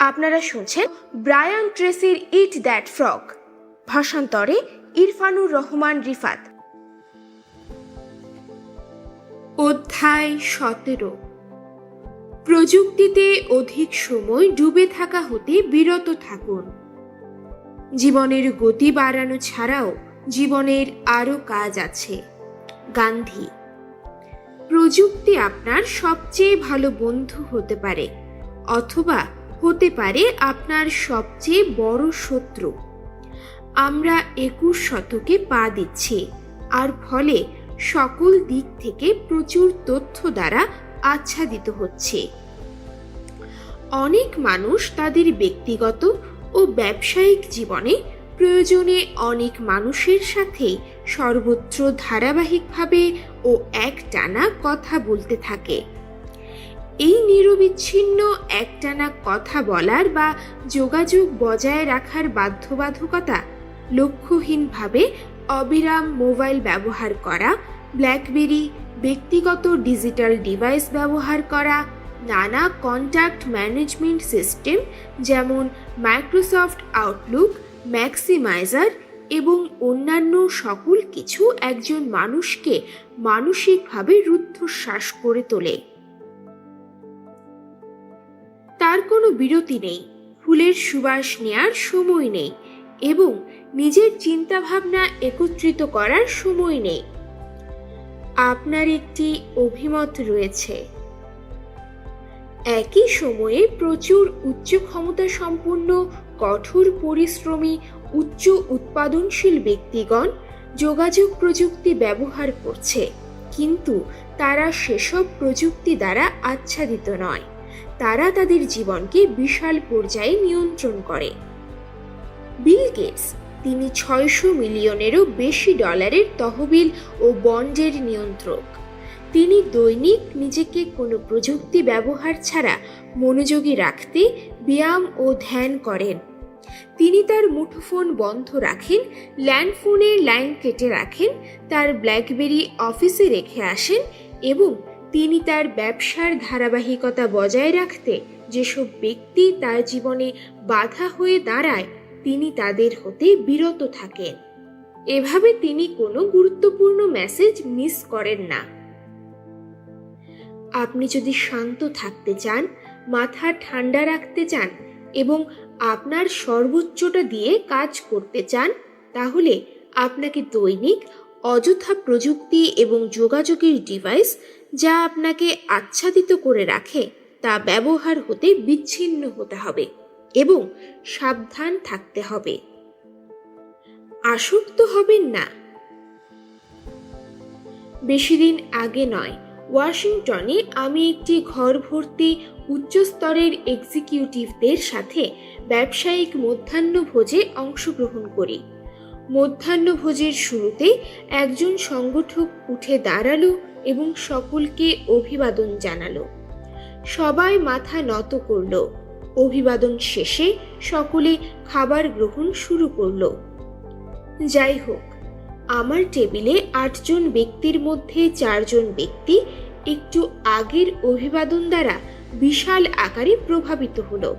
আপনারা শুনছেন ব্রায়ান ট্রেসির ইট দ্যাট ফ্রক ভাষান্তরে ইরফানুর রহমান রিফাত। অধ্যায় সতেরো। প্রযুক্তিতে অধিক সময় ডুবে থাকা হতে বিরত থাকুন। জীবনের গতি বাড়ানো ছাড়াও জীবনের আরও কাজ আছে। গান্ধী। প্রযুক্তি আপনার সবচেয়ে ভালো বন্ধু হতে পারে, অথবা হতে পারে আপনার সবচেয়ে বড় শত্রু। আমরা একুশ শতকে পা দিচ্ছি, আর ফলে সকল দিক থেকে প্রচুর তথ্য দ্বারা আচ্ছাদিত হচ্ছে। অনেক মানুষ তাদের ব্যক্তিগত ও ব্যবসায়িক জীবনে প্রয়োজনে অনেক মানুষের সাথে সর্বত্র ধারাবাহিকভাবে ও একটানা কথা বলতে থাকে। এই নিরবিচ্ছিন্ন একটানা কথা বলার বা যোগাযোগ বজায় রাখার বাধ্যবাধকতা লক্ষ্যহীনভাবে অবিরাম মোবাইল ব্যবহার করা ব্ল্যাকবেরি ব্যক্তিগত ডিজিটাল ডিভাইস ব্যবহার করা, নানা কন্ট্যাক্ট ম্যানেজমেন্ট সিস্টেম যেমন মাইক্রোসফট আউটলুক, ম্যাক্সিমাইজার এবং অন্যান্য সকল কিছু একজন মানুষকে মানসিকভাবে রুদ্ধশ্বাস করে তোলে। তার কোনো বিরতি নেই। ফুলের সুবাস নেয়ার সময় নেই এবং নিজের চিন্তাভাবনা একত্রিত করার সময় নেই। আপনার একটি অভিমত রয়েছে। একই সময়ে প্রচুর উচ্চ ক্ষমতা সম্পন্ন, কঠোর পরিশ্রমী, উচ্চ উৎপাদনশীল ব্যক্তিগণ যোগাযোগ প্রযুক্তি ব্যবহার করছে, কিন্তু তারা সেসব প্রযুক্তি দ্বারা আচ্ছাদিত নয়। তারা তাদের জীবনকে বিশাল পর্যায়ে নিয়ন্ত্রণ করে। বিল গেটস, তিনি ছয়শো মিলিয়নেরও বেশি ডলারের তহবিল ও বন্ডের নিয়ন্ত্রক। তিনি দৈনিক নিজেকে কোনো প্রযুক্তি ব্যবহার ছাড়া মনোযোগী রাখতে ব্যায়াম ও ধ্যান করেন। তিনি তার মুঠোফোন বন্ধ রাখেন, ল্যান্ডফোনের লাইন কেটে রাখেন, তার ব্ল্যাকবেরি অফিসে রেখে আসেন এবং তিনি তার ব্যবসার ধারাবাহিকতা বজায় রাখতে যেসব ব্যক্তি তার জীবনে বাধা হয়ে দাঁড়ায়, তিনি তাদের হতে বিরত থাকেন। এভাবে তিনি কোনো গুরুত্বপূর্ণ মেসেজ মিস করেন না। আপনি যদি শান্ত থাকতে চান, মাথা ঠান্ডা রাখতে চান এবং আপনার সর্বোচ্চটা দিয়ে কাজ করতে চান, তাহলে আপনাকে দৈনিক অযথা প্রযুক্তি এবং যোগাযোগের ডিভাইস যা আপনাকে আচ্ছাদিত করে রাখে, তা ব্যবহার হতে বিচ্ছিন্ন হতে হবে এবং সাবধান থাকতে হবে। আসক্ত হবেন না। বেশি দিন আগে নয়, ওয়াশিংটনে আমি একটি ঘর ভর্তি উচ্চস্তরের এক্সিকিউটিভদের সাথে ব্যবসায়িক মধ্যাহ্নভোজে অংশগ্রহণ করি। মধ্যাহ্নভোজের শুরুতে একজন সংগঠক উঠে দাঁড়াল এবং সকলকে অভিবাদন জানালো। সবাই মাথা নত করল। অভিবাদন শেষে সকলে খাবার গ্রহণ শুরু করল। যাই হোক, আমার টেবিলে আটজন ব্যক্তির মধ্যে চারজন ব্যক্তি একটু আগের অভিবাদন দ্বারা বিশাল আকারে প্রভাবিত হলো।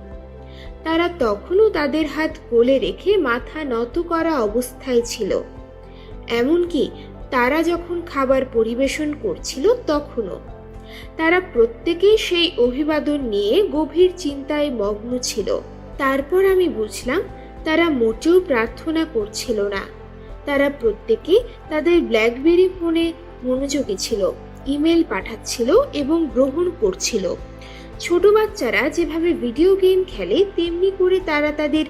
তারা তখনও তাদের হাত কোলে রেখে মাথা নত করা অবস্থায় ছিল। এমনকি তারা যখন খাবার পরিবেশন করছিল তখনও। তারা প্রত্যেকেই সেই অভিবাদন নিয়ে গভীর চিন্তায় মগ্ন ছিল। তারপর আমি বুঝলাম, তারা মোটেও প্রার্থনা করছিল না। তারা প্রত্যেকে তাদের ব্ল্যাকবেরি ফোনে মনোযোগী ছিল, ইমেল পাঠাচ্ছিল এবং গ্রহণ করছিল। ছোট বাচ্চারা যেভাবে ভিডিও গেম খেলে, তেমনি করে তারা তাদের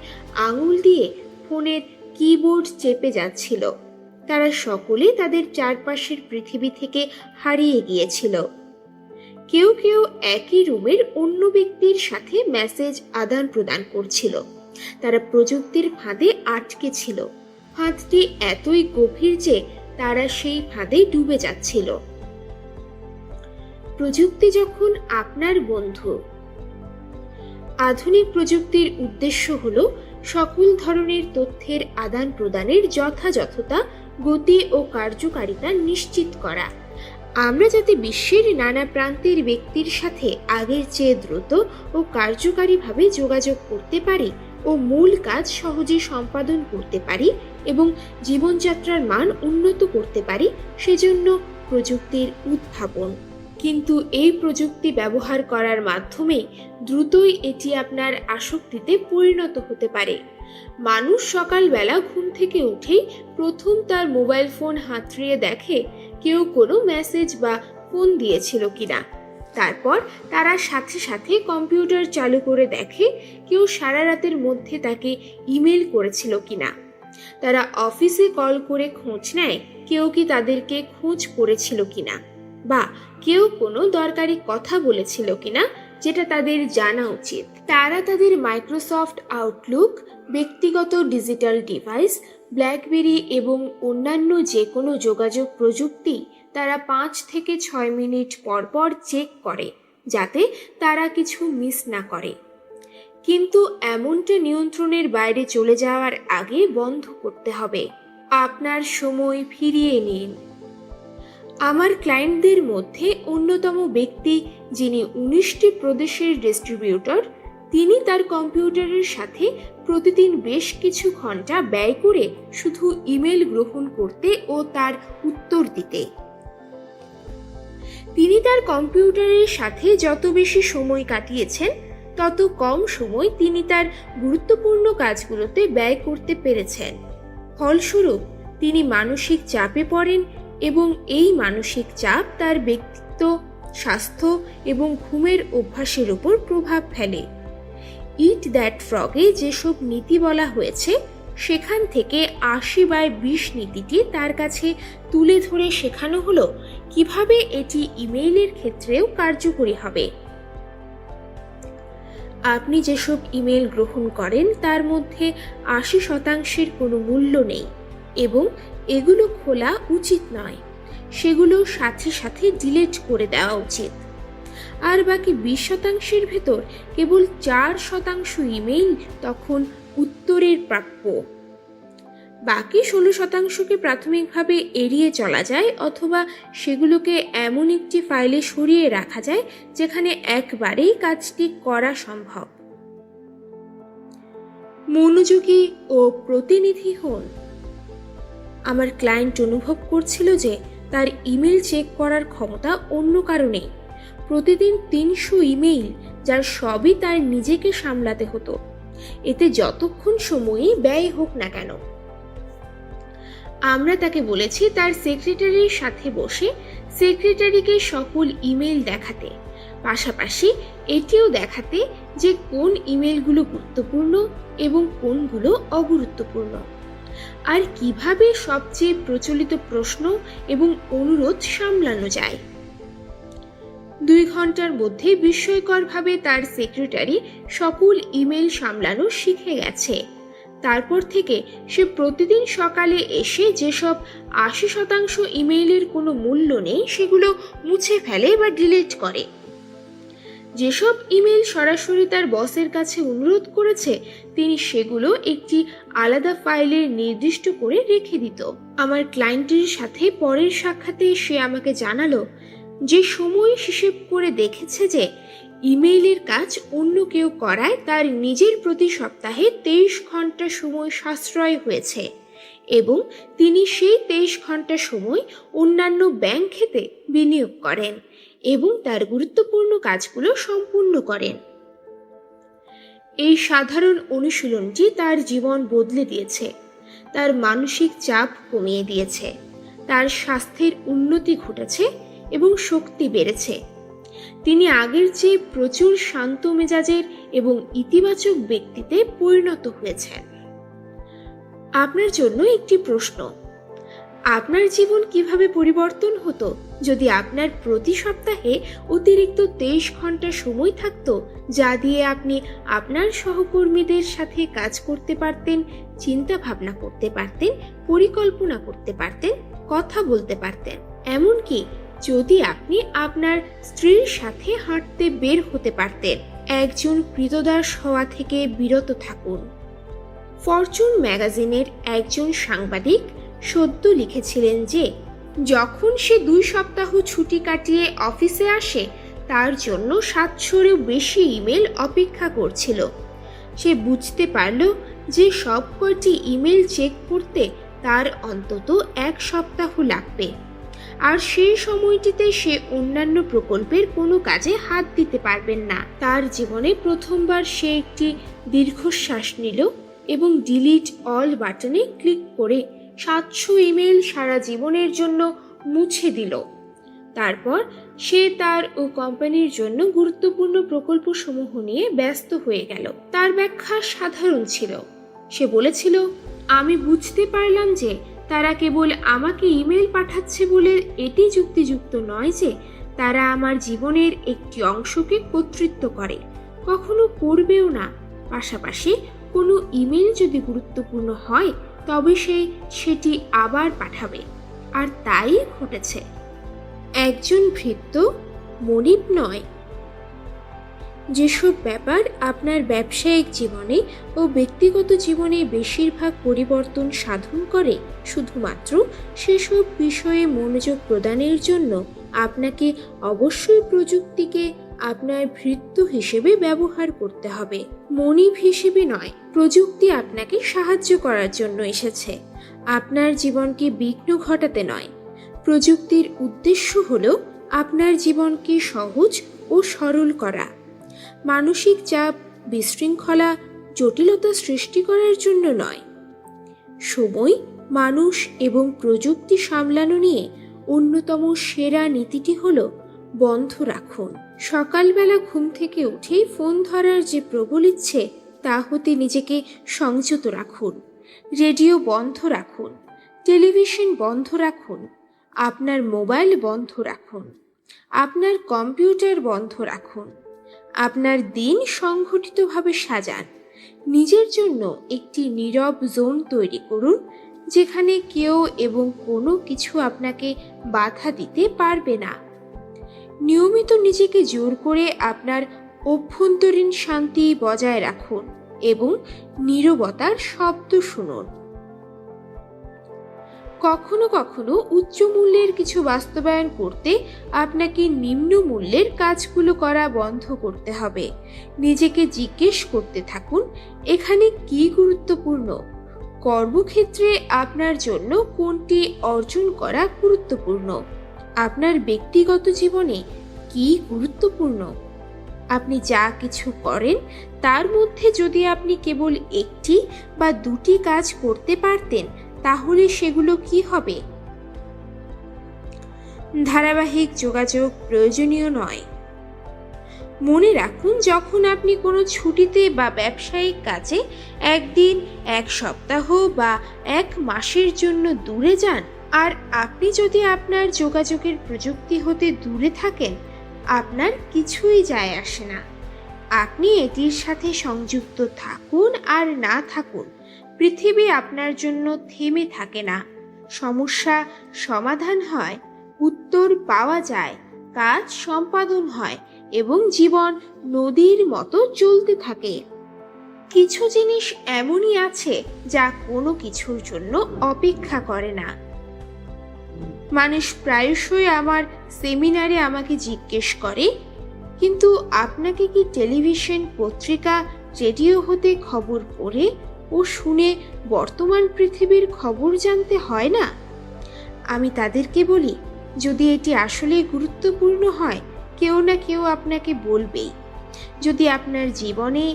আঙুল দিয়ে ফোনের কিবোর্ড চেপে যাচ্ছিল। তারা সকলে তাদের চারপাশের পৃথিবী থেকে হারিয়ে গিয়েছিল। কেউ কেউ একই রুমের অন্য ব্যক্তির সাথে মেসেজ আদান প্রদান করছিল। তারা প্রযুক্তির ফাঁদে আটকে ছিল। ফাঁদটি এতই গভীর যে তারা সেই ফাঁদে ডুবে যাচ্ছিল। প্রযুক্তি যখন আপনার বন্ধু। আধুনিক প্রযুক্তির উদ্দেশ্য হল সকল ধরনের তথ্যের আদান প্রদানের যথাযথতা, গতি ও কার্যকারিতা নিশ্চিত করা। আমরা যাতে বিশ্বের নানা প্রান্তের ব্যক্তির সাথে আগের চেয়ে দ্রুত ও কার্যকারীভাবে যোগাযোগ করতে পারি ও মূল কাজ সহজে সম্পাদন করতে পারি এবং জীবনযাত্রার মান উন্নত করতে পারি, সেজন্য প্রযুক্তির উদ্ভাবন। কিন্তু এই প্রযুক্তি ব্যবহার করার মাধ্যমে দ্রুতই এটি আপনার আসক্তিতে পরিণত হতে পারে। মানুষ সকালবেলা ঘুম থেকে উঠেই প্রথম তার মোবাইল ফোন হাতড়িয়ে দেখে কেউ কোনো মেসেজ বা ফোন দিয়েছিল কিনা। তারপর তারা সাথে সাথে কম্পিউটার চালু করে দেখে কেউ সারা রাতের মধ্যে তাকে ইমেল করেছিল কিনা। তারা অফিসে কল করে খোঁজ নেয় কেউ কি তাদেরকে খোঁজ করেছিল কিনা বা কেউ কোনো দরকারি কথা বলেছিল কিনা যেটা তাদের জানা উচিত। তারা তাদের মাইক্রোসফট আউটলুক ব্যক্তিগত ডিজিটাল ডিভাইস ব্ল্যাকবেরি এবং অন্যান্য যে কোনো যোগাযোগ প্রযুক্তি তারা পাঁচ থেকে ছয় মিনিট পর পর চেক করে, যাতে তারা কিছু মিস না করে। কিন্তু এমনটা নিয়ন্ত্রণের বাইরে চলে যাওয়ার আগে বন্ধ করতে হবে। আপনার সময় ফিরিয়ে নিন। আমার ক্লায়েন্টদের মধ্যে অন্যতম ব্যক্তি যিনি উনিশটি প্রদেশের ডিস্ট্রিবিউটর তিনি তার কম্পিউটারের সাথে প্রতিদিন বেশ কিছু ঘণ্টা ব্যয় করে শুধু ইমেল গ্রহণ করতে ও তার উত্তর দিতে। তিনি তার কম্পিউটারের সাথে যত বেশি সময় কাটিয়েছেন, তত কম সময় তিনি তার গুরুত্বপূর্ণ কাজগুলোতে ব্যয় করতে পেরেছেন। ফলস্বরূপ, তিনি মানসিক চাপে পড়েন এবং এই মানসিক চাপ তার ব্যক্তিত্ব, স্বাস্থ্য এবং ঘুমের অভ্যাসের উপর প্রভাব ফেলে। ইট দ্যাট ফ্রগে যেসব নীতি বলা হয়েছে, সেখান থেকে আশি বাই বিশ নীতিটি তার কাছে তুলে ধরে শেখানো হলো কীভাবে এটি ইমেইলের ক্ষেত্রেও কার্যকরী হবে। আপনি যেসব ইমেল গ্রহণ করেন, তার মধ্যে আশি শতাংশের কোনো মূল্য নেই এবং এগুলো খোলা উচিত নয়। সেগুলো সাথে সাথে ডিলেট করে দেওয়া উচিত। আর বাকি বিশ শতাংশের ভেতর কেবল চার শতাংশ ইমেইল তখন উত্তরের প্রাপ্য। বাকি ষোলো শতাংশকে প্রাথমিকভাবে এড়িয়ে চলা যায় অথবা সেগুলোকে এমন একটি ফাইলে সরিয়ে রাখা যায় যেখানে একবারেই কাজটি করা সম্ভব। মনোযোগী ও প্রতিনিধি হন। আমার ক্লায়েন্ট অনুভব করছিল যে তার ইমেল চেক করার ক্ষমতা অন্য কারণে প্রতিদিন তিনশো ইমেইল যার সবই তার নিজেকে সামলাতে হতো। এতে যতক্ষণ সময়ই ব্যয় হোক না কেন। আমরা তাকে বলেছি তার সেক্রেটারির সাথে বসে সেক্রেটারিকে সকল ইমেল দেখাতে। পাশাপাশি এটিও দেখাতে যে কোন ইমেলগুলো গুরুত্বপূর্ণ এবং কোনগুলো অগুরুত্বপূর্ণ। আর কীভাবে সবচেয়ে প্রচলিত প্রশ্ন এবং অনুরোধ সামলানো যায়? দুই ঘণ্টার মধ্যে বিস্ময়করভাবে তার সেক্রেটারি সকল ইমেল সামলানো শিখে গেছে। তারপর থেকে সে প্রতিদিন সকালে এসে যেসব আশি শতাংশ ইমেইলের কোনো মূল্য নেই, সেগুলো মুছে ফেলে বা ডিলিট করে। যেসব ইমেল সরাসরি তার বসের কাছে অনুরোধ করেছে, তিনি সেগুলো একটি আলাদা ফাইলে নির্দিষ্ট করে রেখে দিত। আমার ক্লায়েন্টের সাথে পরের সাক্ষাতে সে আমাকে জানালো যে, সময় হিসেব করে দেখেছে যে, ইমেইলের কাজ অন্য কেউ করায় তার নিজের প্রতি সপ্তাহে তেইশ ঘণ্টা সময় সাশ্রয় হয়েছে এবং তিনি সেই তেইশ ঘণ্টা সময় অন্যান্য ব্যাংক খেতে বিনিয়োগ করেন। এবং তার গুরুত্বপূর্ণ কাজগুলো সম্পূর্ণ করেন। এই সাধারণ অনুশীলনটি তার জীবন বদলে দিয়েছে। তার মানসিক চাপ কমিয়ে দিয়েছে। তার স্বাস্থ্যের উন্নতি ঘটেছে এবং শক্তি বেড়েছে। তিনি আগের চেয়ে প্রচুর শান্ত মেজাজের এবং ইতিবাচক ব্যক্তিতে পরিণত হয়েছেন। আপনার জন্য একটি প্রশ্ন। আপনার জীবন কীভাবে পরিবর্তন হতো? যদি আপনার প্রতি সপ্তাহে অতিরিক্ত তেইশ ঘণ্টা সময় থাকতো, যা দিয়ে আপনি আপনার সহকর্মীদের সাথে কাজ করতে পারতেন চিন্তা ভাবনা করতে পারতেন, পরিকল্পনা করতে পারতেন, কথা বলতে পারতেন। এমনকি যদি আপনি আপনার স্ত্রীর সাথে হাঁটতে বের হতে পারতেন, একজন কৃতদাস হওয়া থেকে বিরত থাকুন। ফরচুন ম্যাগাজিনের একজন সাংবাদিক সদ্য লিখেছিলেন যে, যখন সে দুই সপ্তাহ ছুটি কাটিয়ে অফিসে আসে, তার জন্য সাতশোরও বেশি ইমেল অপেক্ষা করছিল। সে বুঝতে পারল যে সব কয়টি ইমেল চেক করতে তার অন্তত এক সপ্তাহ লাগবে। আর সেই সময়টিতে সে অন্যান্য প্রকল্পের কোনো কাজে হাত দিতে পারবেন না। তার জীবনে প্রথমবার সে একটি দীর্ঘশ্বাস নিল এবং ডিলিট অল বাটনে ক্লিক করে সাতশো ইমেল সারা জীবনের জন্য মুছে দিল। তারপর সে তার ও কোম্পানির জন্য গুরুত্বপূর্ণ প্রকল্প সমূহ নিয়ে ব্যস্ত হয়ে গেল। তার ব্যাখ্যা সাধারণ ছিল। সে বলেছিল, আমি বুঝতে পারলাম যে তারা কেবল আমাকে ইমেল পাঠাচ্ছে বলে এটি যুক্তিযুক্ত নয় যে তারা আমার জীবনের একটি অংশকে কর্তৃত্ব করে। কখনো করবেও না। পাশাপাশি কোনো ইমেল যদি গুরুত্বপূর্ণ হয় তবে সে সেটি আবার পাঠাবে। আর তাই ঘটেছে। একজন ভৃত্য মনিব নয়। যেসব ব্যাপার আপনার ব্যবসায়িক জীবনে ও ব্যক্তিগত জীবনে বেশিরভাগ পরিবর্তন সাধন করে, শুধুমাত্র সেসব বিষয়ে মনোযোগ প্রদানের জন্য আপনাকে অবশ্যই প্রযুক্তিকে আপনার ভৃত্য হিসেবে ব্যবহার করতে হবে। মনিব হিসেবে নয়, প্রযুক্তি আপনাকে সাহায্য করার জন্য এসেছে। আপনার জীবনকে বিঘ্ন ঘটাতে নয়। প্রযুক্তির উদ্দেশ্য হল আপনার জীবনকে সহজ ও সরল করা। মানসিক চাপ, বিশৃঙ্খলা, জটিলতা সৃষ্টি করার জন্য নয়। সময়, মানুষ এবং প্রযুক্তি সামলানো নিয়ে অন্যতম সেরা নীতিটি হল বন্ধ রাখুন। সকালবেলা ঘুম থেকে উঠেই ফোন ধরার যে প্রবল ইচ্ছে, তা হতে নিজেকে সংযত রাখুন। রেডিও বন্ধ রাখুন। টেলিভিশন বন্ধ রাখুন। আপনার মোবাইল বন্ধ রাখুন। আপনার কম্পিউটার বন্ধ রাখুন। আপনার দিন সংঘটিতভাবে সাজান। নিজের জন্য একটি নীরব জোন তৈরি করুন, যেখানে কেউ এবং কোনো কিছু আপনাকে বাধা দিতে পারবে না। নিয়মিত নিজেকে জোর করে আপনার অভ্যন্তরীণ শান্তি বজায় রাখুন এবং নীরবতার শব্দ শুনুন। কখনো কখনো উচ্চ মূল্যের কিছু বাস্তবায়ন করতে আপনাকে নিম্ন মূল্যের কাজগুলো করা বন্ধ করতে হবে। নিজেকে জিজ্ঞেস করতে থাকুন, এখানে কি গুরুত্বপূর্ণ? কর্মক্ষেত্রে আপনার জন্য কোনটি অর্জন করা গুরুত্বপূর্ণ? আপনার ব্যক্তিগত জীবনে কি গুরুত্বপূর্ণ? আপনি যা কিছু করেন, তার মধ্যে যদি আপনি কেবল একটি বা দুটি কাজ করতে পারতেন, তাহলে সেগুলো কি হবে? ধারাবাহিক যোগাযোগ প্রয়োজনীয় নয়। মনে রাখুন, যখন আপনি কোনো ছুটিতে বা ব্যবসায়িক কাজে একদিন, এক সপ্তাহ বা এক মাসের জন্য দূরে যান আর আপনি যদি আপনার যোগাযোগের প্রযুক্তি হতে দূরে থাকেন, আপনার কিছুই যায় আসে না। আপনি এটির সাথে সংযুক্ত থাকুন আর না থাকুন, পৃথিবী আপনার জন্য থেমে থাকে না। সমস্যা সমাধান হয়, উত্তর পাওয়া যায়, কাজ সম্পাদন হয় এবং জীবন নদীর মতো চলতে থাকে। কিছু জিনিস এমনই আছে যা কোনো কিছুর জন্য অপেক্ষা করে না। মানুষ প্রায়শই আমার সেমিনারে আমাকে জিজ্ঞেস করে, কিন্তু আপনাকে কি টেলিভিশন পত্রিকা, রেডিও হতে খবর পড়ে ও শুনে বর্তমান পৃথিবীর খবর জানতে হয় না? আমি তাদেরকে বলি, যদি এটি আসলে গুরুত্বপূর্ণ হয়, কেউ না কেউ আপনাকে বলবেই। যদি আপনার জীবনে,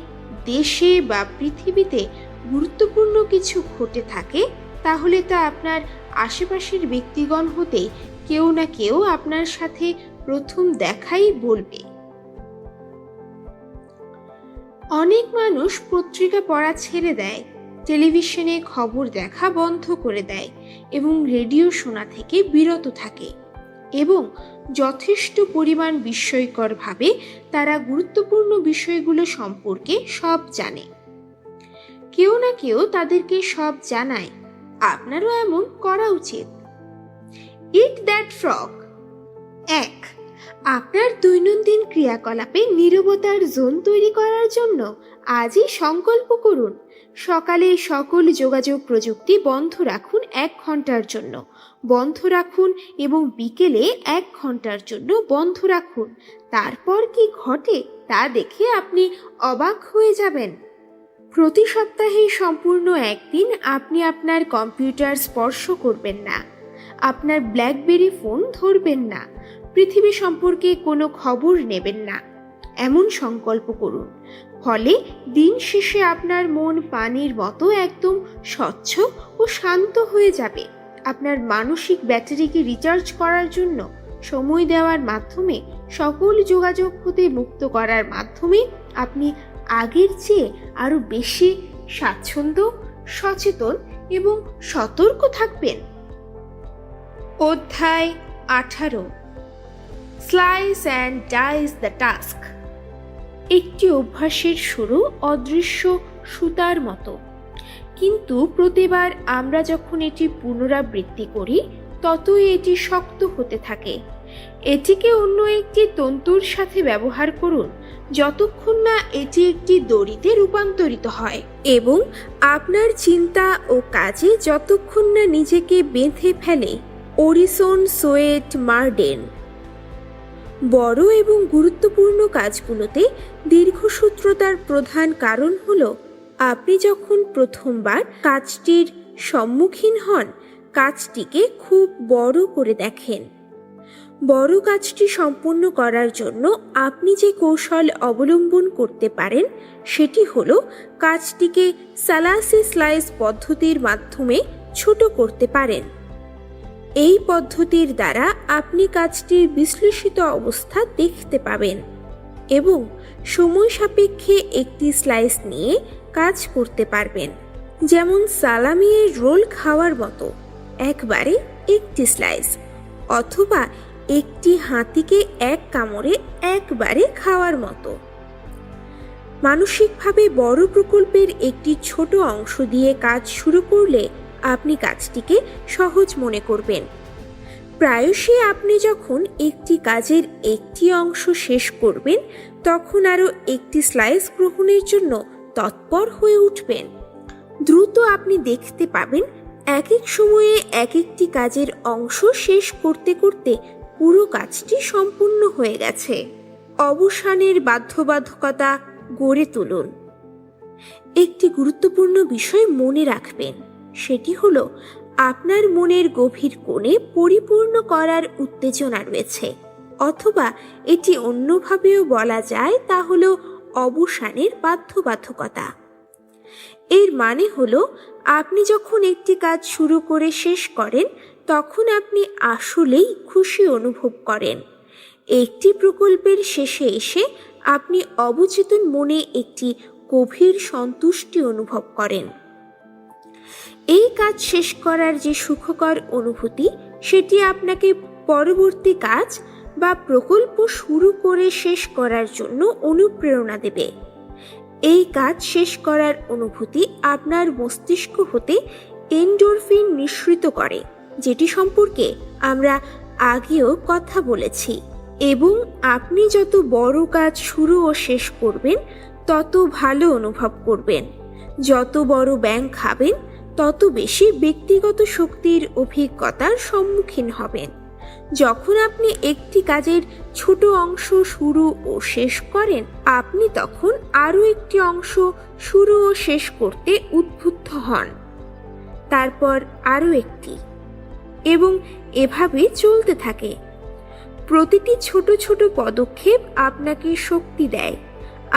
দেশে বা পৃথিবীতে গুরুত্বপূর্ণ কিছু ঘটে থাকে, তাহলে তা আপনার আশেপাশের ব্যক্তিগণ হতে কেউ না কেউ আপনার সাথে প্রথম দেখাই বলবে। অনেক মানুষ পত্রিকা পড়া ছেড়ে দেয়, টেলিভিশনে খবর দেখা বন্ধ করে দেয় এবং রেডিও শোনা থেকে বিরত থাকে এবং যথেষ্ট পরিমাণ বিস্ময়করভাবে তারা গুরুত্বপূর্ণ বিষয়গুলো সম্পর্কে সব জানে। কেউ না কেউ তাদেরকে সব জানায় আপনারও এমন করা উচিত। ইট দ্যাট ফ্রক এক, আপনার দৈনন্দিন ক্রিয়াকলাপে নীরবতার জোন তৈরি করার জন্য আজই সংকল্প করুন। সকালে সকল যোগাযোগ প্রযুক্তি বন্ধ রাখুন এক ঘণ্টার জন্য। বন্ধ রাখুন এবং বিকেলে এক ঘণ্টার জন্য বন্ধ রাখুন। তারপর কি ঘটে তা দেখে আপনি অবাক হয়ে যাবেন। প্রতি সপ্তাহে সম্পূর্ণ একদিন আপনি আপনার কম্পিউটার স্পর্শ করবেন না। আপনার ব্ল্যাকবেরি ফোন ধরবেন না। পৃথিবী সম্পর্কে কোনো খবর নেবেন না। এমন সংকল্প করুন। ফলে দিন শেষে আপনার মন পানির মতো একদম স্বচ্ছ ও শান্ত হয়ে যাবে। আপনার মানসিক ব্যাটারিকে রিচার্জ করার জন্য সময় দেওয়ার মাধ্যমে সকল যোগাযোগ হতে মুক্ত করার মাধ্যমে আপনি আগের চেয়ে আরও বেশি স্বাচ্ছন্দ্য, সচেতন এবং সতর্ক থাকবেন। অধ্যায় আঠারো। Slice and dice the task একটি অভ্যাসের শুরু অদৃশ্য সুতার মতো। কিন্তু প্রতিবার আমরা যখন এটি পুনরাবৃত্তি করি, ততই এটি শক্ত হতে থাকে। এটিকে অন্য একটি তন্তুর সাথে ব্যবহার করুন যতক্ষণ না এটি একটি দড়িতে রূপান্তরিত হয় এবং আপনার চিন্তা ও কাজে যতক্ষণ না নিজেকে বেঁধে ফেলে। Orison, Swett, Marden. বড় এবং গুরুত্বপূর্ণ কাজগুলোতে দীর্ঘসূত্রতার প্রধান কারণ হল, আপনি যখন প্রথমবার কাজটির সম্মুখীন হন, কাজটিকে খুব বড় করে দেখেন। বড় কাজটি সম্পূর্ণ করার জন্য আপনি যে কৌশল অবলম্বন করতে পারেন, সেটি হল কাজটিকে সালাসি স্লাইস পদ্ধতির মাধ্যমে ছোট করতে পারেন। এই পদ্ধতির দ্বারা আপনি কাজটির বিশ্লেষিত অবস্থা দেখতে পাবেন এবং সময় সাপেক্ষে একটি স্লাইস নিয়ে কাজ করতে পারবেন। যেমন সালামিয়ের রোল খাওয়ার মতো। একবারে একটি স্লাইস। অথবা একটি হাতিকে এক কামড়ে একবারে খাওয়ার মতো। মানসিকভাবে বড় প্রকল্পের একটি ছোট অংশ দিয়ে কাজ শুরু করলে আপনি কাজটিকে সহজ মনে করবেন। প্রায়শই আপনি যখন একটি কাজের একটি অংশ শেষ করবেন, তখন আরও একটি স্লাইস গ্রহণের জন্য তৎপর হয়ে উঠবেন। দ্রুত আপনি দেখতে পাবেন এক এক সময়ে এক একটি কাজের অংশ শেষ করতে করতে পুরো কাজটি সম্পূর্ণ হয়ে গেছে। অবসানের বাধ্যবাধকতা গড়ে তুলুন। একটি গুরুত্বপূর্ণ বিষয় মনে রাখবেন, সেটি হলো আপনার মনের গভীর কোণে পরিপূর্ণ করার উত্তেজনা রয়েছে, অথবা এটি অন্যভাবেও বলা যায় তা হলো অবসানের বাধ্যবাধকতা। এর মানে হলো আপনি যখন একটি কাজ শুরু করে শেষ করেন তখন আপনি আসলেই খুশি অনুভব করেন। একটি প্রকল্পের শেষে এসে আপনি অবচেতন মনে একটি গভীর সন্তুষ্টি অনুভব করেন। এই কাজ শেষ করার যে সুখকর অনুভূতি, সেটি আপনাকে পরবর্তী কাজ বা প্রকল্প শুরু করে শেষ করার জন্য অনুপ্রেরণা দেবে। এই কাজ শেষ করার অনুভূতি আপনার মস্তিষ্ক হতে এন্ডোরফিন নিঃসৃত করে। যেটি সম্পর্কে আমরা আগেও কথা বলেছি। এবং আপনি যত বড় কাজ শুরু ও শেষ করবেন, তত ভালো অনুভব করবেন। যত বড় ব্যাংক খাবেন, তত বেশি ব্যক্তিগত শক্তির অভিজ্ঞতার সম্মুখীন হবেন। যখন আপনি একটি কাজের ছোট অংশ শুরু ও শেষ করেন, আপনি তখন আরও একটি অংশ শুরু ও শেষ করতে উদ্বুদ্ধ হন। তারপর আরও একটি। এবং এভাবে চলতে থাকে। প্রতিটি ছোট ছোট পদক্ষেপ আপনাকে শক্তি দেয়।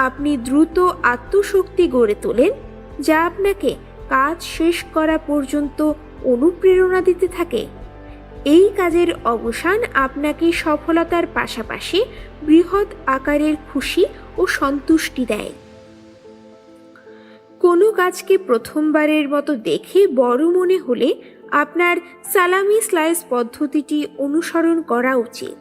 আপনি দ্রুত আত্মশক্তি গড়ে তোলেন, যা আপনাকে কাজ শেষ করা পর্যন্ত অনুপ্রেরণা দিতে থাকে। এই কাজের অবসান আপনাকে সফলতার পাশাপাশি বৃহৎ আকারের খুশি ও সন্তুষ্টি দেয়। কোনো কাজকে প্রথমবারের মতো দেখে বড় মনে হলে সালামি স্লাইস পদ্ধতিটি অনুসরণ করা উচিত।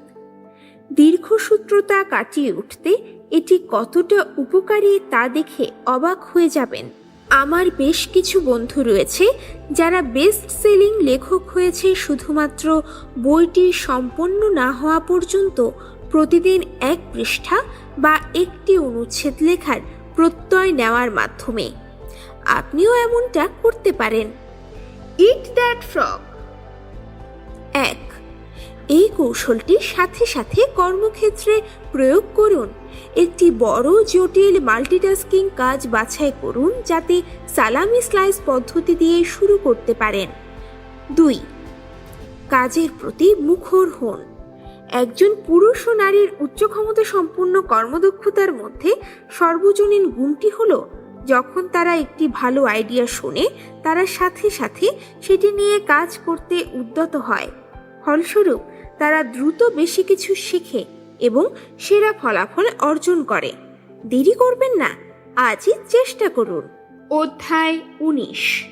দীর্ঘসূত্রতা কাটিয়ে উঠতে এটি কতটা উপকারী তা দেখে অবাক হয়ে যাবেন। আমার বেশ কিছু বন্ধু রয়েছে যারা বেস্ট সেলিং লেখক হয়েছে শুধুমাত্র বইটি সম্পন্ন না হওয়া পর্যন্ত প্রতিদিন এক পৃষ্ঠা বা একটি অনুচ্ছেদ লেখার প্রত্যয় নেওয়ার মাধ্যমে। আপনিও এমনটা করতে পারেন। ইট দ্যাট ফ্রগ এক, এই কৌশলটি সাথে সাথে কর্মক্ষেত্রে প্রয়োগ করুন। একটি বড়, জটিল মাল্টিটাস্কিং কাজ বাছাই করুন যাতে সালামি স্লাইস পদ্ধতি দিয়ে শুরু করতে পারেন। দুই, কাজের প্রতি মুখর হন। একজন পুরুষ ও নারীর উচ্চ ক্ষমতা সম্পন্ন কর্মদক্ষতার মধ্যে সর্বজনীন গুণটি হলো যখন তারা একটি ভালো আইডিয়া শোনে, তারা সাথে সাথে সেটি নিয়ে কাজ করতে উদ্যত হয়। ফলস্বরূপ, তারা দ্রুত বেশি কিছু শেখে এবং সেরা ফলাফল অর্জন করে। দেরি করবেন না, আজই চেষ্টা করুন। অধ্যায় উনিশ।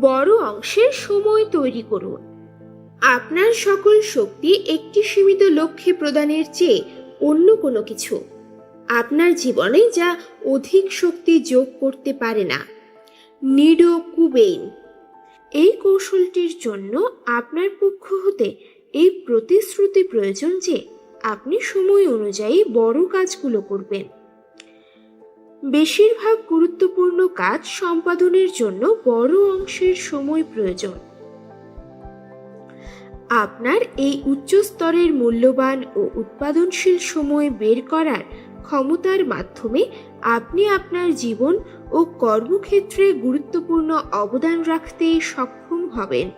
বড় অংশের সময় তৈরি করুন। আপনার সকল শক্তি একটি সীমিত লক্ষ্যে প্রদানের চেয়ে অন্য কোনো কিছু। আপনার জীবনে যা অধিক শক্তি যোগ করতে পারে না। নিডো কুবেইন, এই কৌশলটির জন্য আপনার পক্ষ হতে এই প্রতিশ্রুতি প্রয়োজন যে আপনি সময় অনুযায়ী বড় কাজগুলো করবেন। বেশিরভাগ গুরুত্বপূর্ণ কাজ সম্পাদনের জন্য বড় অংশের সময় প্রয়োজন। আপনার এই উচ্চ স্তরের মূল্যবান ও উৎপাদনশীল সময় বের করার ক্ষমতার মাধ্যমে আপনি আপনার জীবন ও কর্মক্ষেত্রে গুরুত্বপূর্ণ অবদান রাখতে সক্ষম হবেন।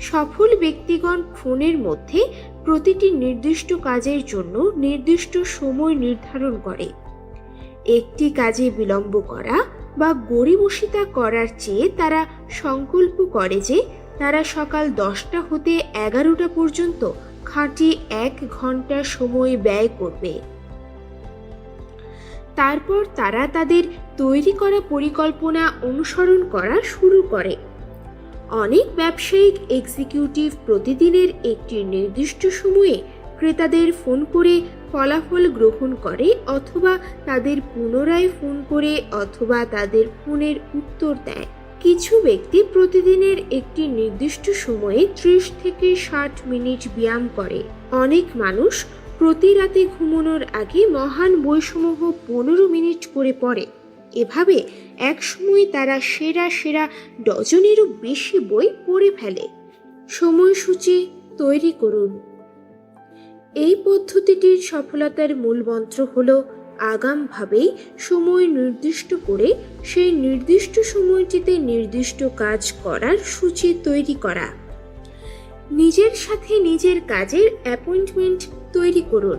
সফল ব্যক্তিগণ ফোনের মধ্যে প্রতিটি নির্দিষ্ট কাজের জন্য নির্দিষ্ট সময় নির্ধারণ করে। একটি কাজে বিলম্ব করা বা গড়িবসিতা করার চেয়ে তারা সংকল্প করে যে তারা সকাল দশটা হতে এগারোটা পর্যন্ত খাঁটি এক ঘণ্টা সময় ব্যয় করবে। তারপর তারা তাদের তৈরি করা পরিকল্পনা অনুসরণ করা শুরু করে। অনেক ব্যবসায়িক এক্সিকিউটিভ প্রতিদিনের একটি নির্দিষ্ট সময়ে ক্রেতাদের ফোন করে ফলাফল গ্রহণ করে অথবা তাদের পুনরায় ফোন করে অথবা তাদের ফোনের উত্তর দেয়। কিছু ব্যক্তি প্রতিদিনের একটি নির্দিষ্ট সময়ে ত্রিশ থেকে ষাট মিনিট ব্যায়াম করে। অনেক মানুষ প্রতি রাতে ঘুমানোর আগে মহান বইসমূহ পনেরো মিনিট করে পড়ে। এভাবে একসময় তারা সেরা সেরা ডজনেরও বেশি বই পড়ে ফেলে। সময়সূচি তৈরি করুন। এই পদ্ধতিটির সফলতার মূল মন্ত্র হল, আগামভাবেই সময় নির্দিষ্ট করে সেই নির্দিষ্ট সময়টিতে নির্দিষ্ট কাজ করার সূচি তৈরি করা। নিজের সাথে নিজের কাজের অ্যাপয়েন্টমেন্ট তৈরি করুন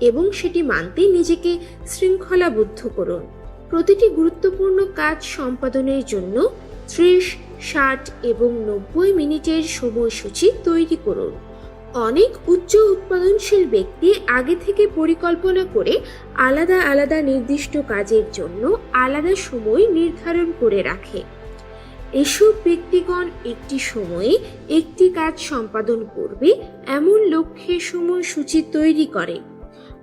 এবং সেটি মানতে নিজেকে শৃঙ্খলাবদ্ধ করুন। প্রতিটি গুরুত্বপূর্ণ কাজ সম্পাদনের জন্য ত্রিশ, ষাট এবং নব্বই মিনিটের সময়সূচি তৈরি করুন। অনেক উচ্চ উৎপাদনশীল ব্যক্তি আগে থেকে পরিকল্পনা করে আলাদা আলাদা নির্দিষ্ট কাজের জন্য আলাদা সময় নির্ধারণ করে রাখে। এসব ব্যক্তিগণ একটি সময়ে একটি কাজ সম্পাদন করবে, এমন লক্ষ্যে সময়সূচি তৈরি করে।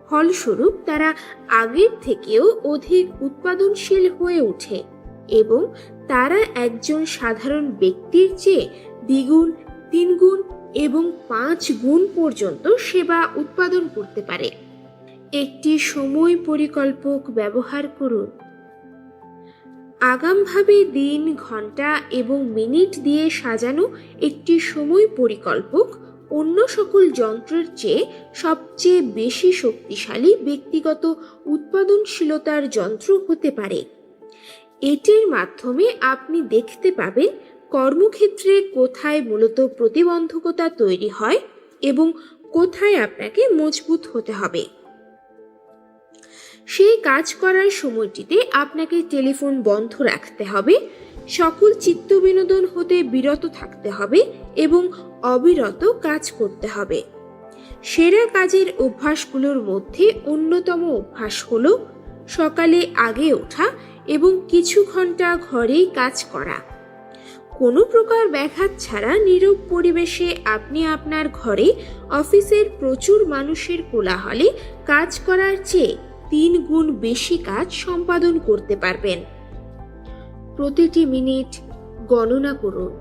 ফলস্বরূপ তারা আগের থেকেও অধিক উৎপাদনশীল হয়ে ওঠে এবং তারা একজন সাধারণ ব্যক্তির চেয়ে দ্বিগুণ, তিনগুণ এবং পাঁচ গুণ পর্যন্ত সেবা উৎপাদন করতে পারে। একটি সময় পরিকল্পক ব্যবহার করুন। আগামভাবে দিন ঘণ্টা এবং মিনিট দিয়ে সাজানো একটি সময় পরিকল্পক, অন্য সকল যন্ত্রের চেয়ে সবচেয়ে বেশি শক্তিশালী, ব্যক্তিগত উৎপাদনশীলতার যন্ত্র হতে পারে। এটির মাধ্যমে আপনি দেখতে পাবেন কর্মক্ষেত্রে কোথায় মূলত প্রতিবন্ধকতা তৈরি হয় এবং কোথায় আপনাকে মজবুত হতে হবে। সেই কাজ করার সময়টিতে আপনাকে টেলিফোন বন্ধ রাখতে হবে, সকল চিত্ত বিনোদন হতে বিরত থাকতে হবে এবং অবিরত কাজ করতে হবে। সেরা কাজের অভ্যাসগুলোর মধ্যে অন্যতম অভ্যাস হল সকালে আগে ওঠা এবং কিছু ঘণ্টা ঘরেই কাজ করা। কোনো প্রকার ব্যাঘাত ছাড়া নীরব পরিবেশে আপনি আপনার ঘরে অফিসের প্রচুর মানুষের কোলাহলে কাজ করার চেয়ে তিন গুণ বেশি কাজ সম্পাদন করতে পারবেন। প্রতিটি মিনিট গণনা করুন।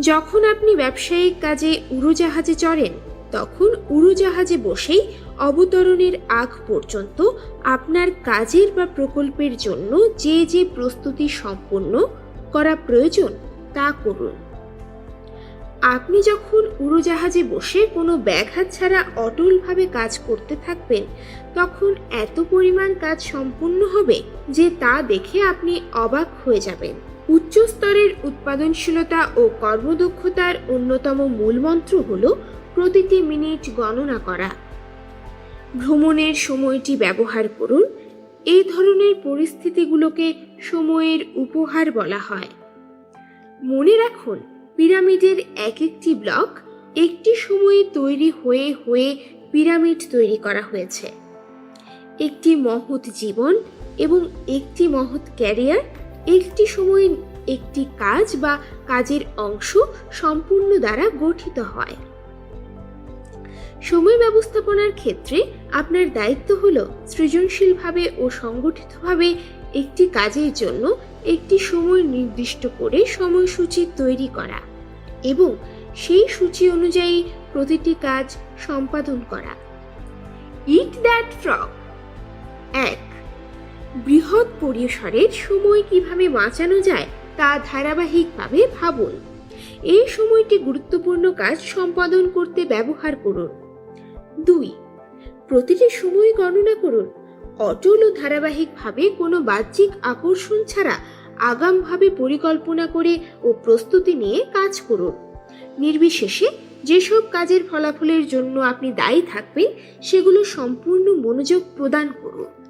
যখন আপনি ব্যবসায়িক কাজে উড়োজাহাজে চড়েন, তখন উড়োজাহাজে বসেই অবতরণের আগ পর্যন্ত আপনার কাজের বা প্রকল্পের জন্য যে যে প্রস্তুতি সম্পন্ন করা প্রয়োজন তা করুন। আপনি যখন উড়োজাহাজে বসে কোনো ব্যাঘাত ছাড়া অটলভাবে কাজ করতে থাকবেন, তখন এত পরিমাণ কাজ সম্পূর্ণ হবে যে তা দেখে আপনি অবাক হয়ে যাবেন। উচ্চ স্তরের উৎপাদনশীলতা ও কর্মদক্ষতার অন্যতম মূলমন্ত্র হল প্রতিটি মিনিট গণনা করা। ভ্রমণের সময়টি ব্যবহার করুন। এই ধরনের পরিস্থিতিগুলোকে সময়ের উপহার বলা হয়। মনে রাখুন পিরামিডের এক একটি ব্লক একটি সময়ে তৈরি হয়ে হয়ে পিরামিড তৈরি করা হয়েছে। একটি মহৎ জীবন এবং একটি মহৎ ক্যারিয়ার, একটি সময়ে একটি কাজ বা কাজের অংশ সম্পূর্ণ দ্বারা গঠিত হয়। সময় ব্যবস্থাপনার ক্ষেত্রে আপনার দায়িত্ব হল সৃজনশীলভাবে ও সংগঠিতভাবে একটি কাজের জন্য একটি সময় নির্দিষ্ট করে সময়সূচি তৈরি করা এবং সেই সূচি অনুযায়ী প্রতিটি কাজ সম্পাদন করা। ইট দ্যাট ফ্রগ এক, বৃহৎ পরিসরের সময় কীভাবে বাঁচানো যায় তা ধারাবাহিকভাবে ভাবুন। এই সময়টি গুরুত্বপূর্ণ কাজ সম্পাদন করতে ব্যবহার করুন। দুই, প্রতিটি সময় গণনা করুন। অটল ও ধারাবাহিকভাবে কোনো বাহ্যিক আকর্ষণ ছাড়া আগামভাবে পরিকল্পনা করে ও প্রস্তুতি নিয়ে কাজ করুন। নির্বিশেষে যেসব কাজের ফলাফলের জন্য আপনি দায়ী থাকবেন, সেগুলো সম্পূর্ণ মনোযোগ প্রদান করুন।